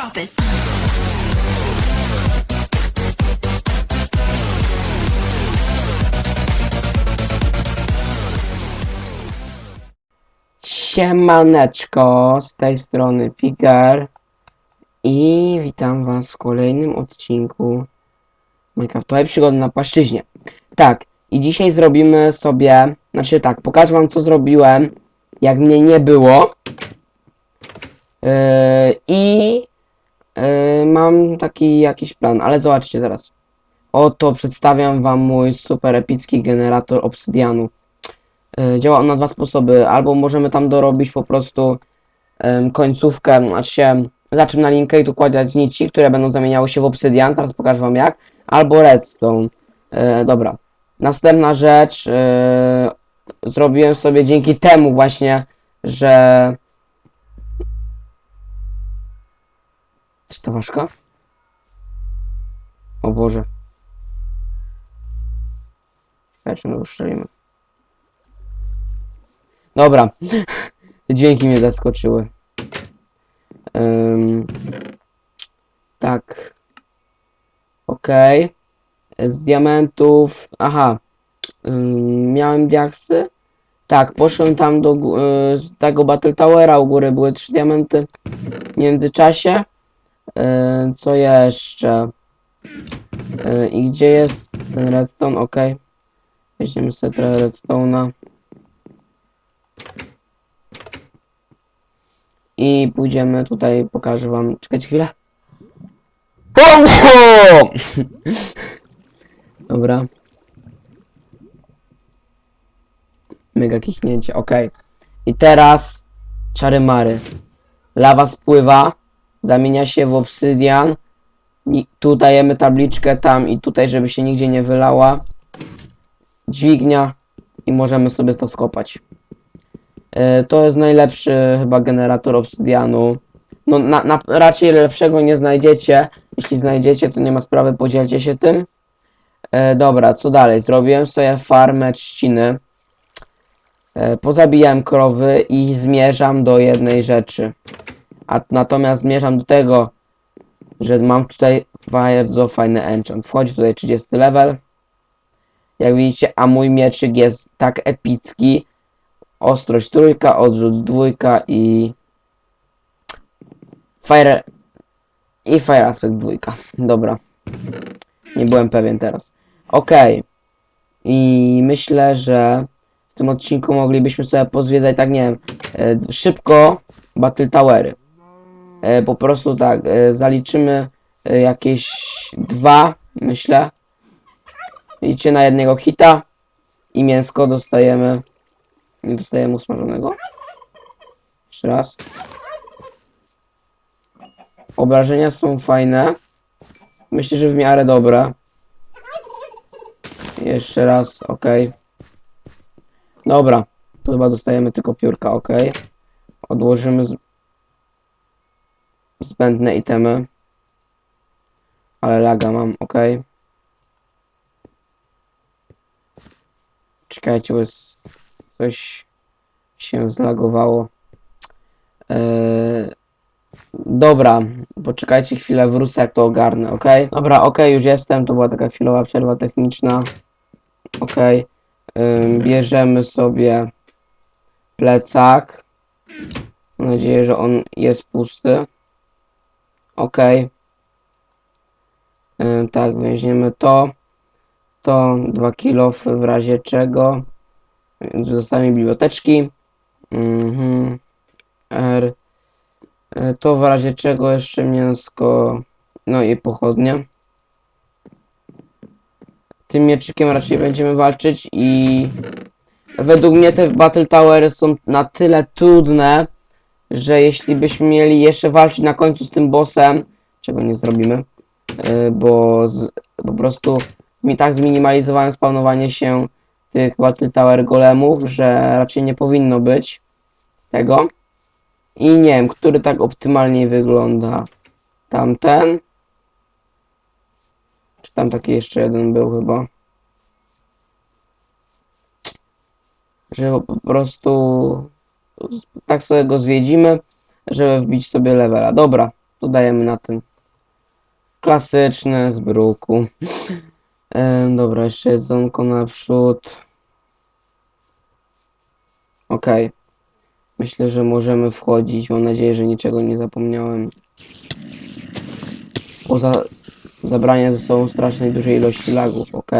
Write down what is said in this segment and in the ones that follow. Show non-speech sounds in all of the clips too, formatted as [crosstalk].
Drop it. Siemaneczko, z tej strony Pigar i witam was w kolejnym odcinku Minecraftowej przygody na płaszczyźnie. Tak, i dzisiaj zrobimy sobie, znaczy tak, pokażę wam co zrobiłem, jak mnie nie było yy, i yy, mam taki jakiś plan, ale zobaczcie zaraz. Oto przedstawiam wam mój super epicki generator obsydianu. E, Działa on na dwa sposoby. Albo możemy tam dorobić po prostu em, końcówkę, znaczy się zaczym na linkę i tu kładziać nici, które będą zamieniały się w obsydian. Teraz pokażę wam jak. Albo redstone. E, dobra. Następna rzecz. E, zrobiłem sobie dzięki temu właśnie, że... Czy to ważka? O Boże. Czekajcie, no uszczelimy. Dobra. [laughs] Dźwięki mnie zaskoczyły. Ym, tak. Okej. Z diamentów. Aha. Ym, miałem diaksy. Tak, poszłem tam do y, tego Battle Towera. U góry były trzy diamenty. W międzyczasie. Y, co jeszcze? Y, I gdzie jest ten redstone? Okej. Weźmiemy sobie trochę redstone'a. I pójdziemy tutaj, pokażę wam. Czekajcie chwilę. [laughs] Dobra. Mega kichnięcie, ok. I teraz czary mary. Lawa spływa, zamienia się w obsydian. Tu dajemy tabliczkę tam i tutaj, żeby się nigdzie nie wylała. Dźwignia i możemy sobie to skopać. E, To jest najlepszy chyba generator obsydianu. No na, na, raczej lepszego nie znajdziecie. Jeśli znajdziecie, to nie ma sprawy, podzielcie się tym. E, dobra, co dalej? Zrobiłem sobie farmę trzciny. E, pozabijałem krowy i zmierzam do jednej rzeczy. A natomiast zmierzam do tego, że mam tutaj bardzo fajny enchant. Wchodzi tutaj 30 level. Jak widzicie, a mój mieczyk jest tak epicki, ostrość trójka, odrzut dwójka i fire i fire aspect dwójka. [laughs] Dobra. Nie byłem pewien teraz. Okej. I myślę, że w tym odcinku moglibyśmy sobie pozwiedzać tak, nie wiem, e, szybko Battle Towery. E, po prostu tak, e, zaliczymy e, jakieś dwa, myślę. Liczcie na jednego hita i mięsko dostajemy nie dostajemy usmażonego. Jeszcze raz. Obrażenia są fajne. Myślę, że w miarę dobre. Jeszcze raz, ok. Dobra. To chyba dostajemy tylko piórka, ok. Odłożymy. Zbędne itemy. Ale laga mam, ok. Czekajcie, bo jest coś się zlagowało. Eee, dobra, poczekajcie chwilę, wrócę jak to ogarnę, ok? Dobra, ok, już jestem, to była taka chwilowa przerwa techniczna. Ok, bierzemy sobie plecak. Mam nadzieję, że on jest pusty. Ok. Ym, tak, weźmiemy to. To 2 kilo w razie czego. Zostawiamy biblioteczki. Mhm. R. E, To w razie czego jeszcze mięsko. No i pochodnie. Tym mieczykiem raczej będziemy walczyć i według mnie te Battle Towery są na tyle trudne, że jeśli byśmy mieli jeszcze walczyć na końcu z tym bossem, czego nie zrobimy, e, bo z, po prostu mi tak zminimalizowałem spawnowanie się tych Battle Tower golemów, że raczej nie powinno być tego. I nie wiem, który tak optymalnie wygląda. Tamten. Czy tam taki jeszcze jeden był chyba. Że po prostu tak sobie go zwiedzimy, żeby wbić sobie levela. Dobra. dodajemy na ten klasyczny z bruku. [laughs] Dobra, jeszcze jedzonko naprzód. Okej. Myślę, że możemy wchodzić. Mam nadzieję, że niczego nie zapomniałem. Poza zabranie ze sobą strasznej dużej ilości lagów, ok?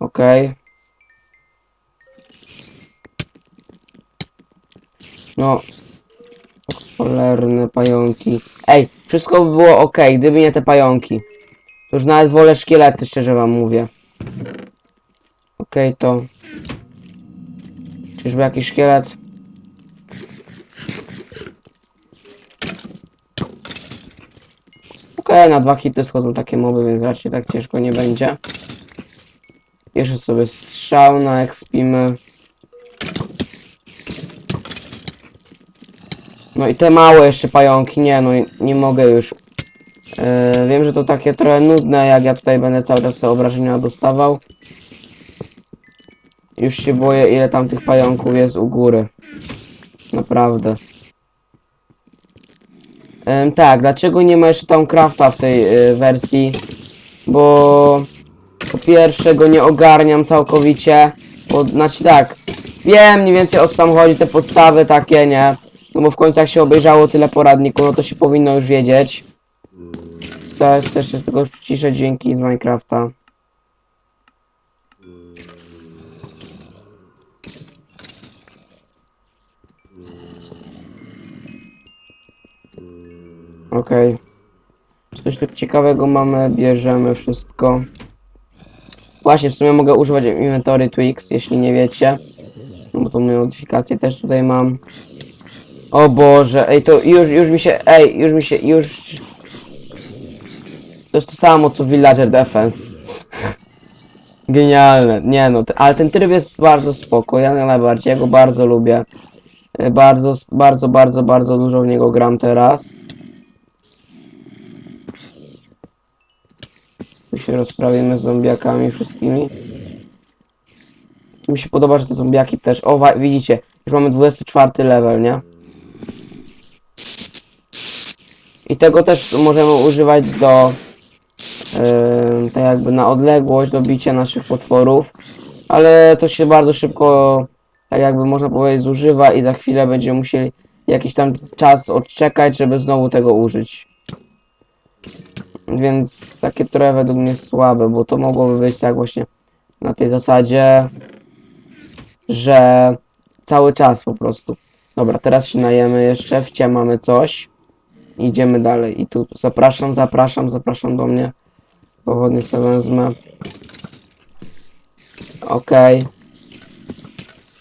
Ok. No. Cholerne pająki. Ej, wszystko by było ok, gdyby nie te pająki. To już nawet wolę szkielety, szczerze wam mówię. Okej, to... Czyżby jakiś szkielet? Okej, na dwa hity schodzą takie moby, więc raczej tak ciężko nie będzie. Jeszcze sobie strzał na ekspimy. No i te małe jeszcze pająki, nie no, nie mogę już. Yy, wiem, że to takie trochę nudne, jak ja tutaj będę cały czas te obrażenia dostawał. Już się boję, ile tam tych pająków jest u góry. Naprawdę. Ym, tak, dlaczego nie ma jeszcze tam crafta w tej y, wersji? Bo po pierwsze go nie ogarniam całkowicie. Bo, znaczy tak, wiem mniej więcej o co tam chodzi, te podstawy takie, nie? No bo w końcu jak się obejrzało tyle poradników, no to się powinno już wiedzieć. To jest też tylko ciszę dźwięki z Minecrafta. Okej. Coś tu ciekawego mamy, bierzemy wszystko. Właśnie, w sumie mogę używać inventory Twix, jeśli nie wiecie. No bo tą modyfikację też tutaj mam. O Boże, ej, to już, już mi się, ej, już mi się, już... To jest to samo, co Villager Defense. [laughs] Genialne, nie no, ale ten tryb jest bardzo spoko, ja najbardziej, ja go bardzo lubię. E, Bardzo, bardzo, bardzo, bardzo dużo w niego gram teraz. Tu się rozprawimy z zombiakami wszystkimi. Mi się podoba, że te zombiaki też. O, widzicie, już mamy 24 level, nie? I tego też możemy używać do. Yy, tak jakby na odległość, do bicia naszych potworów. Ale to się bardzo szybko, tak jakby można powiedzieć, zużywa i za chwilę będziemy musieli jakiś tam czas odczekać, żeby znowu tego użyć. Więc takie trochę według mnie słabe, bo to mogłoby być tak właśnie na tej zasadzie, że cały czas po prostu. Dobra, teraz się najemy jeszcze, w cie mamy coś. Idziemy dalej. I tu zapraszam, zapraszam, zapraszam do mnie. Powodnie sobie wezmę. Okej.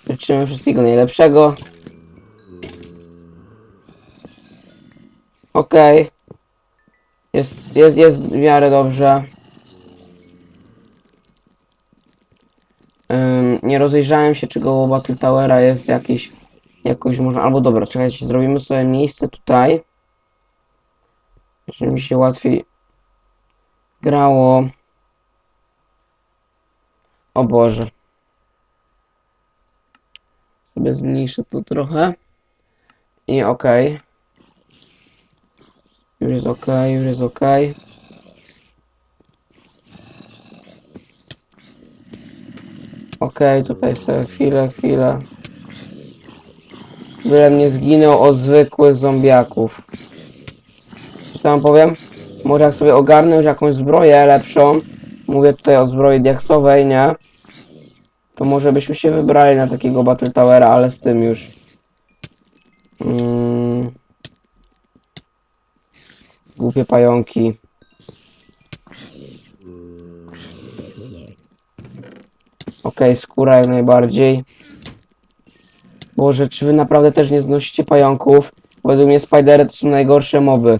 Życzymy wszystkiego najlepszego. Okej. Jest, jest, jest w miarę dobrze. Ym, nie rozejrzałem się, czy koło Battle Towera jest jakiś, jakoś można, albo dobra, czekajcie, zrobimy sobie miejsce tutaj. Żeby mi się łatwiej grało. O Boże. Sobie zmniejszę tu trochę. I okej. Już jest ok, już jest ok. Ok, tutaj sobie chwilę, chwilę. Bylem nie zginął od zwykłych zombiaków. Co tam powiem? Może jak sobie ogarnę już jakąś zbroję lepszą, mówię tutaj o zbroi diaksowej, nie? To może byśmy się wybrali na takiego Battle Towera, ale z tym już. Mm. Głupie pająki. Okej, skóra jak najbardziej. Boże, czy wy naprawdę też nie znosicie pająków? Według mnie spidery to są najgorsze moby.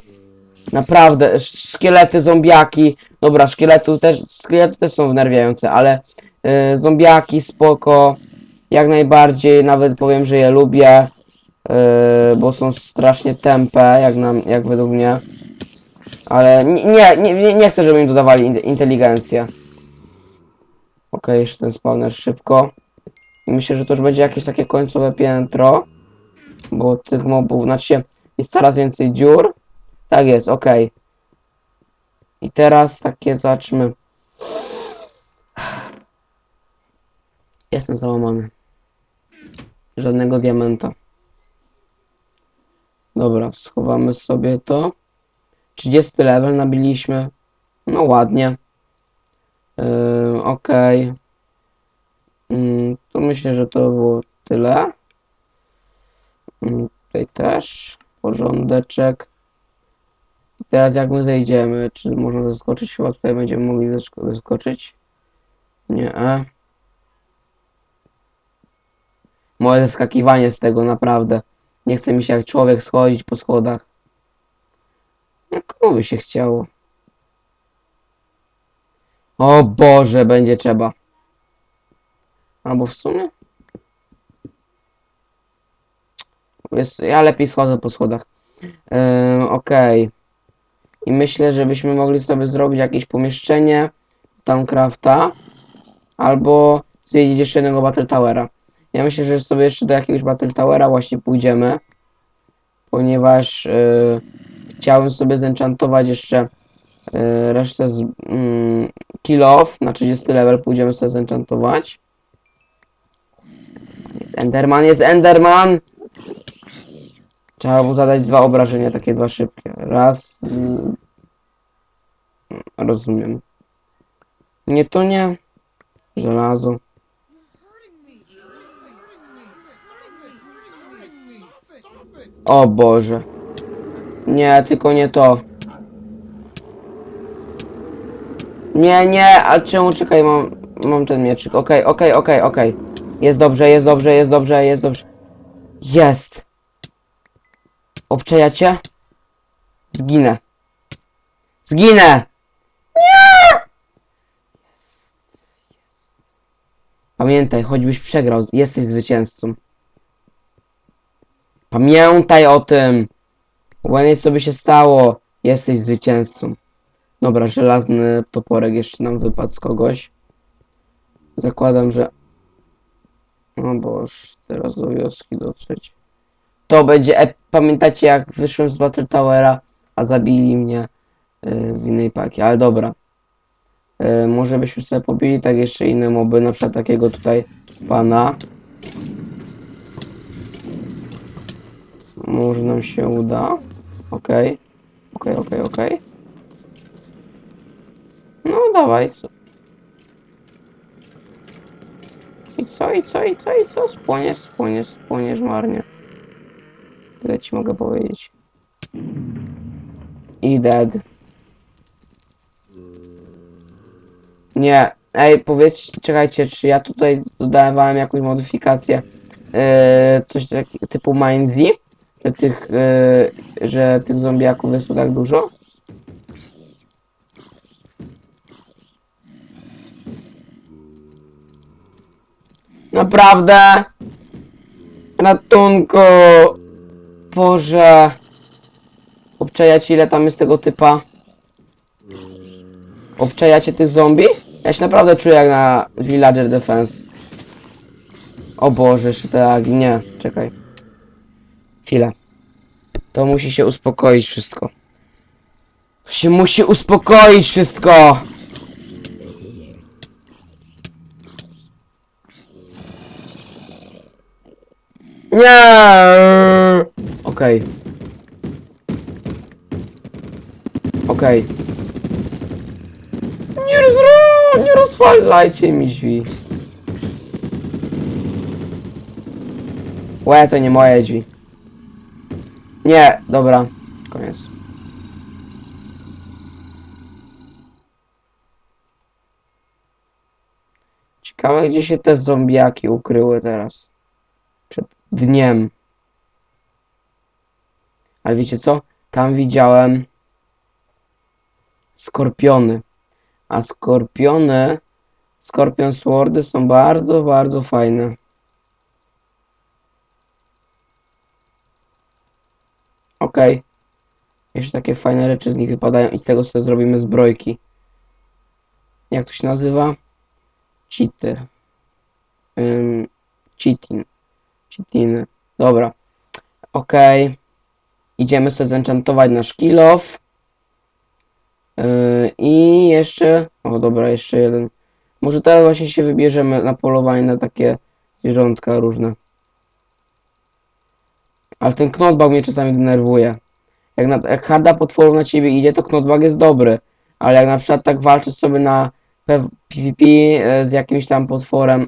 Naprawdę, sz- szkielety, zombiaki. Dobra, szkielety też, szkielety też są wnerwiające, ale y, zombiaki spoko. Jak najbardziej, nawet powiem, że je lubię. y, bo są strasznie tempe, jak, nam, jak według mnie. Ale nie, nie, nie, nie chcę, żeby im dodawali in- inteligencję. Okej, jeszcze ten spawner szybko. Myślę, że to już będzie jakieś takie końcowe piętro. Bo tych mobów, znaczy jest coraz więcej dziur. Tak jest, okej. I teraz takie zobaczmy. Jestem załamany. Żadnego diamenta. Dobra, schowamy sobie to. 30 level nabiliśmy. No ładnie. Yy, Okej. Mm, to myślę, że to było tyle. Mm, tutaj też. Porządeczek. I teraz jak my zejdziemy? Czy można zaskoczyć? Chyba tutaj będziemy mogli zask- zaskoczyć. Nie. E. Moje zeskakiwanie z tego naprawdę. Nie chce mi się jak człowiek schodzić po schodach. Komu by się chciało? O Boże, będzie trzeba. Albo w sumie? Jest, ja lepiej schodzę po schodach. Yy, Okej. I myślę, że byśmy mogli sobie zrobić jakieś pomieszczenie Towncrafta. Albo zwiedzić jeszcze jednego Battle Towera. Ja myślę, że sobie jeszcze do jakiegoś Battle Towera właśnie pójdziemy. Ponieważ yy, chciałem sobie zenchantować jeszcze yy, resztę z mm, kill off na 30 level. Pójdziemy sobie zenchantować. Jest Enderman, jest Enderman! Trzeba mu zadać dwa obrażenia, takie dwa szybkie. Raz. Rozumiem. Nie, to nie. Żelazo. O Boże. Nie, tylko nie to. Nie, nie, a czemu czekaj, mam, mam ten mieczyk. Okej, okej, okej, okej. Jest dobrze, jest dobrze, jest dobrze, jest dobrze. Jest. Obczajacie? Zginę. Zginę! Nie! Pamiętaj, choćbyś przegrał, jesteś zwycięzcą. Pamiętaj o tym! Obojętnie co by się stało, jesteś zwycięzcą. Dobra, żelazny toporek jeszcze nam wypadł z kogoś. Zakładam, że... O boż, teraz do wioski dotrzeć. To będzie... ep- Pamiętacie jak wyszłem z Battle Towera, a zabili mnie y, z innej paki, ale dobra. Y, może byśmy sobie pobili tak jeszcze inne moby, na przykład takiego tutaj pana. Może nam się uda. Okej. Okej, okej, okej. No dawaj. I co, i co, i co, i co? Spłoniesz, spłoniesz, spłoniesz marnie. Tyle ci mogę powiedzieć. I dead. Nie. Ej, powiedz, czekajcie, czy ja tutaj dodawałem jakąś modyfikację, yy, coś tak, typu Mindsy, że tych, yy, że tych zombiaków jest tu tak dużo? Naprawdę? Ratunku! Boże! Obczajacie ile tam jest tego typa? Obczajacie tych zombie? Ja się naprawdę czuję jak na Villager Defense. O Boże, jeszcze agi, nie, czekaj. Chwilę. To musi się uspokoić wszystko. To się musi uspokoić wszystko! Nie! Okej. Okej. Nie rozro... nie rozwalajcie mi drzwi. Łe, to nie moje drzwi. Nie, dobra. Koniec. Ciekawe, gdzie się te zombiaki ukryły teraz. Przed dniem. Ale wiecie co? Tam widziałem skorpiony. A skorpiony, skorpion swordy są bardzo, bardzo fajne. Okej. Jeszcze takie fajne rzeczy z nich wypadają i z tego sobie zrobimy zbrojki. Jak to się nazywa? Cheater. Ym, cheating. Cheatiny. Dobra. Okej. Idziemy sobie zenchantować nasz kill off. Yy, I jeszcze. O, dobra, jeszcze jeden. Może teraz właśnie się wybierzemy na polowanie na takie zwierzątka różne. Ale ten knotbag mnie czasami denerwuje. Jak, na, jak harda potworów na ciebie idzie, to knotbag jest dobry. Ale jak na przykład tak walczysz sobie na PvP e, z jakimś tam potworem.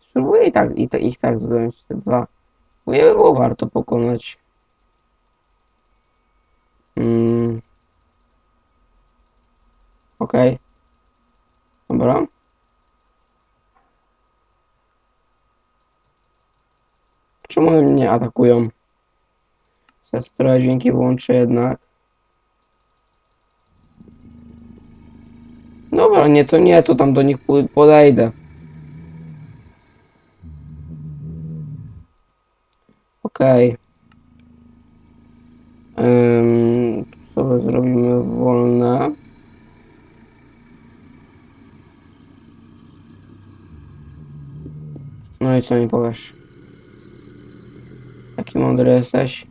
Spróbuję i tak, i ich tak zdjąć, te dwa. Bo je było warto pokonać. Mm. Okej. Dobra. Czemu mnie atakują? Zasprawia dźwięki włączę jednak. Dobra, nie to nie, to tam do nich podejdę. Okej. Ym, sobie zrobimy wolne. No i co mi powiesz? Mądry jesteś.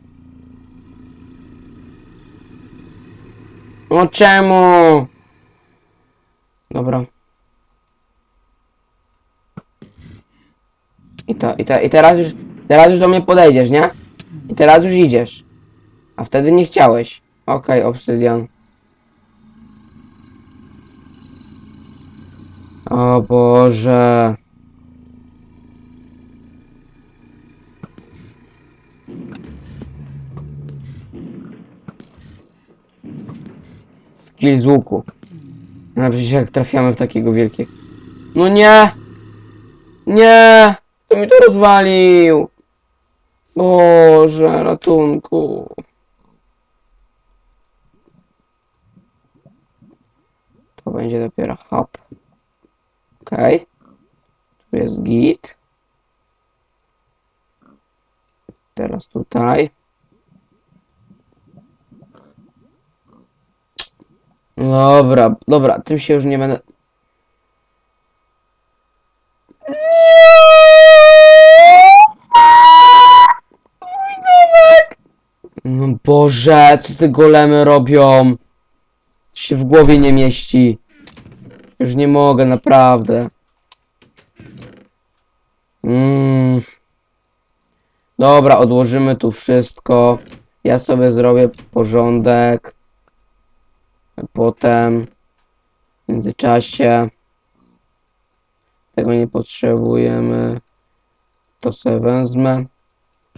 No czemu? Dobra. I to, i, te, i teraz już, teraz już do mnie podejdziesz, nie? I teraz już idziesz. A wtedy nie chciałeś. Okej, obsydian. O Boże. Kill z łuku. No przecież jak trafiamy w takiego wielkiego. No nie! Nie! To mi to rozwalił! Boże, ratunku. To będzie dopiero hop. Okej. Tu jest git. Teraz tutaj. Dobra, dobra, tym się już nie będę. No Boże, co te golemy robią? Się w głowie nie mieści. Już nie mogę, naprawdę. Mm. Dobra, odłożymy tu wszystko. Ja sobie zrobię porządek. Potem w międzyczasie tego nie potrzebujemy. To sobie wezmę.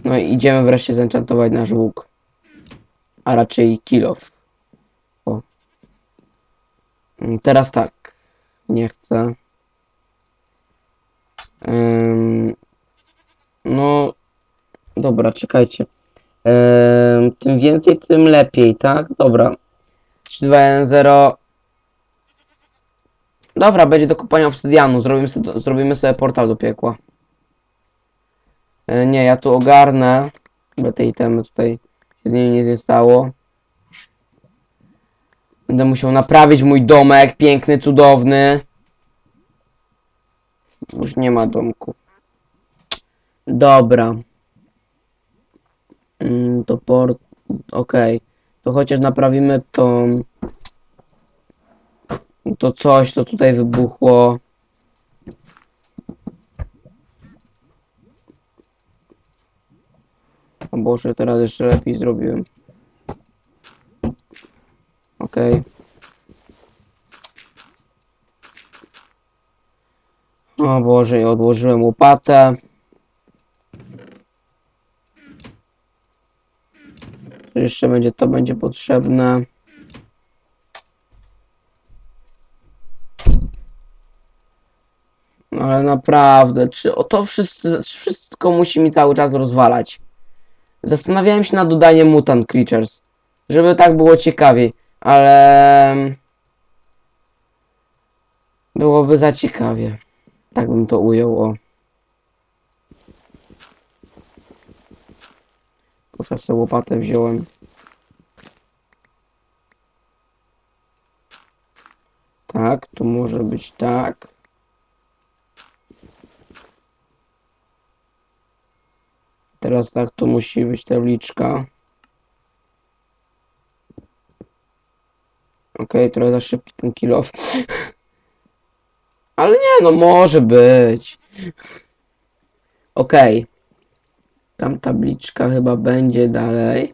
No i idziemy wreszcie zenchantować nasz łuk. A raczej kilof. O. Teraz tak. Nie chcę. No. Dobra, czekajcie. Ym, tym więcej, tym lepiej, tak? Dobra. 3, 2, 1, 0. Dobra, będzie do kupania obsydianu. Zrobimy sobie, zrobimy sobie portal do piekła. E, Nie, ja tu ogarnę. Bo te itemy tutaj się z nimi nic nie stało. Będę musiał naprawić mój domek, piękny, cudowny. Już nie ma domku. Dobra. Mm, To port... Okej. To chociaż naprawimy tą... To coś, co tutaj wybuchło. O Boże, teraz jeszcze lepiej zrobiłem. Okej. O Boże, odłożyłem łopatę. Jeszcze będzie, to będzie potrzebne. No Ale naprawdę, czy o to wszyscy, wszystko musi mi cały czas rozwalać? Zastanawiałem się nad dodaniem Mutant Creatures, żeby tak było ciekawiej, ale byłoby za ciekawie. Tak bym to ujął, o. Kurczę, sobie łopatę wziąłem. Tak. tu może być tak. Teraz tak, tu musi być tabliczka. Okej, trochę za szybki ten kill. [laughs] Ale nie, no może być. Okej. Tam tabliczka chyba będzie dalej.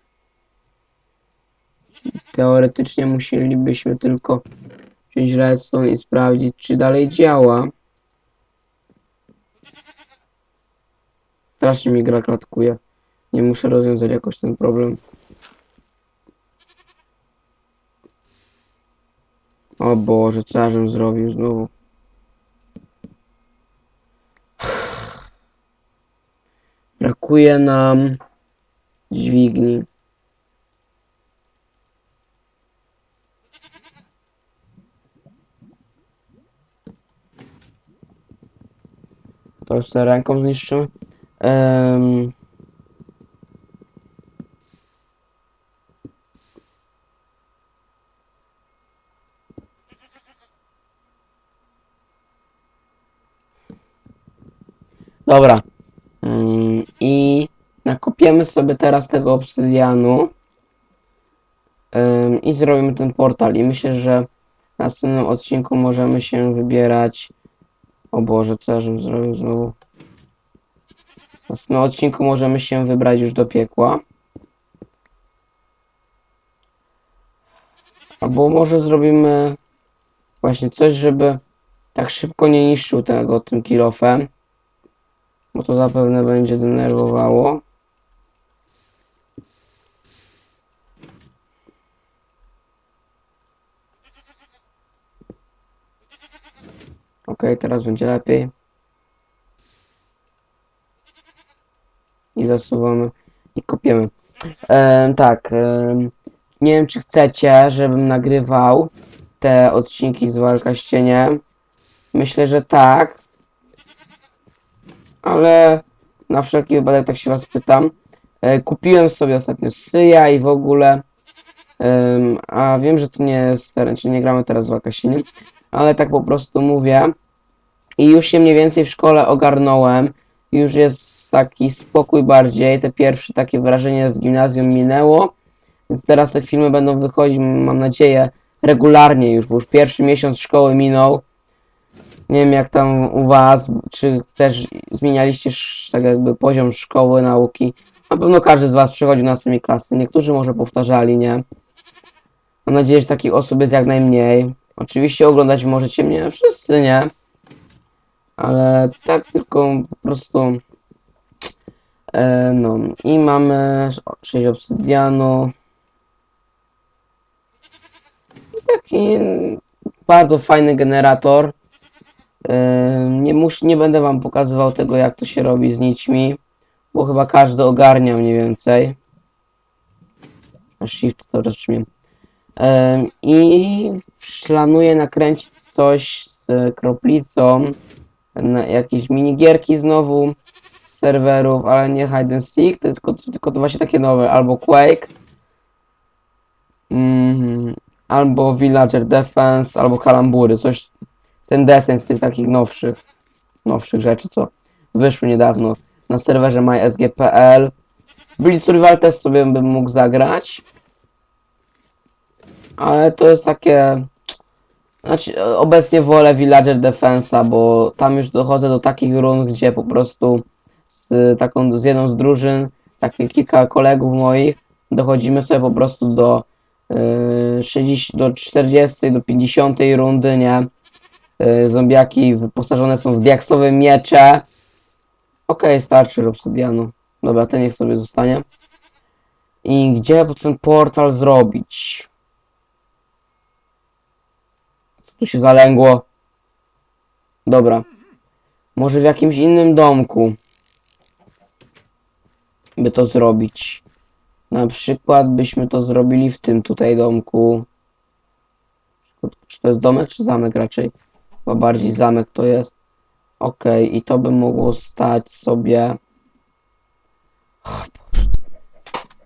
Teoretycznie musielibyśmy tylko wziąć redstone i sprawdzić, czy dalej działa. Strasznie mi gra klatkuje. Nie muszę rozwiązać jakoś ten problem. O Boże, co ja zrobił znowu? Brakuje nam dźwigni. To już ręką zniszczymy. Em, Dobra. I nakopiemy sobie teraz tego obsydianu. I zrobimy ten portal. I myślę, że w następnym odcinku możemy się wybierać. O Boże, co ja żem zrobił znowu? W następnym odcinku możemy się wybrać już do piekła. Albo może zrobimy właśnie coś, żeby tak szybko nie niszczył tego tym kilofem. Bo to zapewne będzie denerwowało. Ok, teraz będzie lepiej. I zasuwamy i kopiemy. Em, tak, nie wiem czy chcecie, żebym nagrywał te odcinki z Walka z. Myślę, że tak, ale na wszelki wypadek tak się was pytam. E, kupiłem sobie ostatnio Syja i w ogóle. A wiem, że to nie jest, czy nie gramy teraz w Wakasini, ale tak po prostu mówię. I już się mniej więcej w szkole ogarnąłem. Już jest taki spokój bardziej. Te pierwsze takie wrażenie w gimnazjum minęło. Więc teraz te filmy będą wychodzić, mam nadzieję, regularnie już, bo już pierwszy miesiąc szkoły minął. Nie wiem jak tam u was, czy też zmienialiście tak jakby poziom szkoły, nauki. Na pewno każdy z was przechodził następnej klasy, niektórzy może powtarzali, nie? Mam nadzieję, że takich osób jest jak najmniej. Oczywiście oglądać możecie mnie wszyscy, nie? Ale tak tylko po prostu... E, no i mamy 6 obsydianu. I taki bardzo fajny generator. Yy, Nie, mus, nie będę wam pokazywał tego, jak to się robi z nićmi, bo chyba każdy ogarnia mniej więcej. Shift to raczej. Yy, I planuję nakręcić coś z kroplicą, na jakieś minigierki znowu z serwerów, ale nie hide and seek, tylko, tylko właśnie takie nowe, albo Quake, mm, albo Villager Defense, albo Kalambury, coś ten deseń z tych takich nowszych, nowszych rzeczy, co wyszły niedawno na serwerze mysg.pl. Blitz Survival też sobie bym mógł zagrać, ale to jest takie, znaczy obecnie wolę Villager Defensa, bo tam już dochodzę do takich rund, gdzie po prostu z taką, z jedną z drużyn, takie kilka kolegów moich, dochodzimy sobie po prostu do yy, 60, do 40, do 50 rundy, nie? Y, Zombiaki wyposażone są w diaksowe miecze. Okej, starczy obsydianu. Dobra, ten niech sobie zostanie. I gdzie ten portal zrobić? Co tu się zalęgło? Dobra. Może w jakimś innym domku by to zrobić. Na przykład byśmy to zrobili w tym tutaj domku. Czy to jest domek, czy zamek raczej? Chyba bardziej zamek to jest. Ok, i to by mogło stać sobie.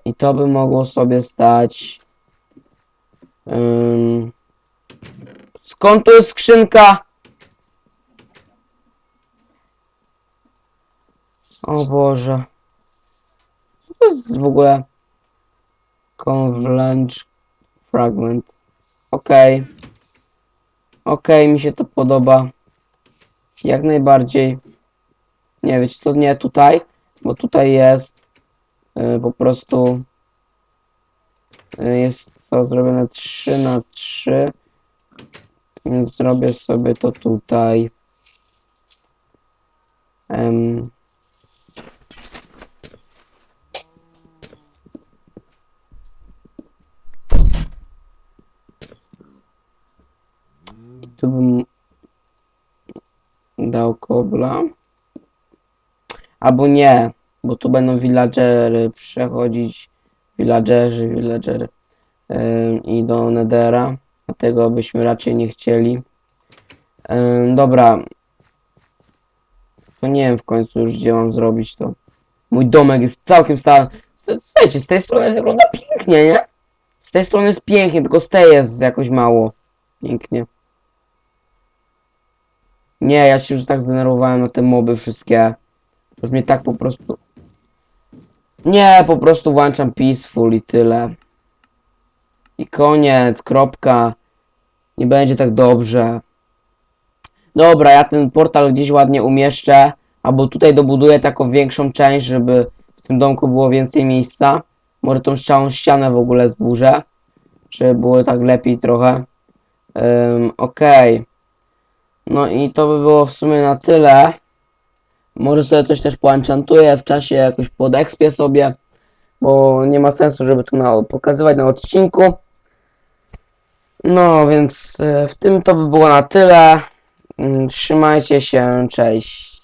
I to by mogło sobie stać. ym, Skąd tu jest skrzynka? O Boże. Co to jest w ogóle? Converge fragment. Okej. Okej, mi się to podoba. Jak najbardziej. Nie wiecie co, nie tutaj, bo tutaj jest y, po prostu y, jest to zrobione 3 na 3 więc zrobię sobie to tutaj. Em, I tu bym dał kobla. Albo nie, bo tu będą villagery przechodzić. Villagerzy, villagery. I do Nedera. Dlatego byśmy raczej nie chcieli. Dobra. To nie wiem w końcu już gdzie mam zrobić to. Mój domek jest całkiem stary. Słuchajcie, z tej strony wygląda pięknie, nie? Z tej strony jest pięknie, tylko z tej jest jakoś mało. Pięknie. Nie, ja się już tak zdenerwowałem na te moby wszystkie. Już mnie tak po prostu... Nie, po prostu włączam peaceful i tyle. I koniec, kropka. Nie będzie tak dobrze. Dobra, ja ten portal gdzieś ładnie umieszczę. Albo tutaj dobuduję taką większą część, żeby w tym domku było więcej miejsca. Może tą całą ścianę w ogóle zburzę. Żeby było tak lepiej trochę. Um, Okej. No i to by było w sumie na tyle. Może sobie coś też poenchantuję w czasie, jakoś podekspię sobie, bo nie ma sensu, żeby tu na, pokazywać na odcinku. No więc e, w tym to by było na tyle. Mm, Trzymajcie się, cześć.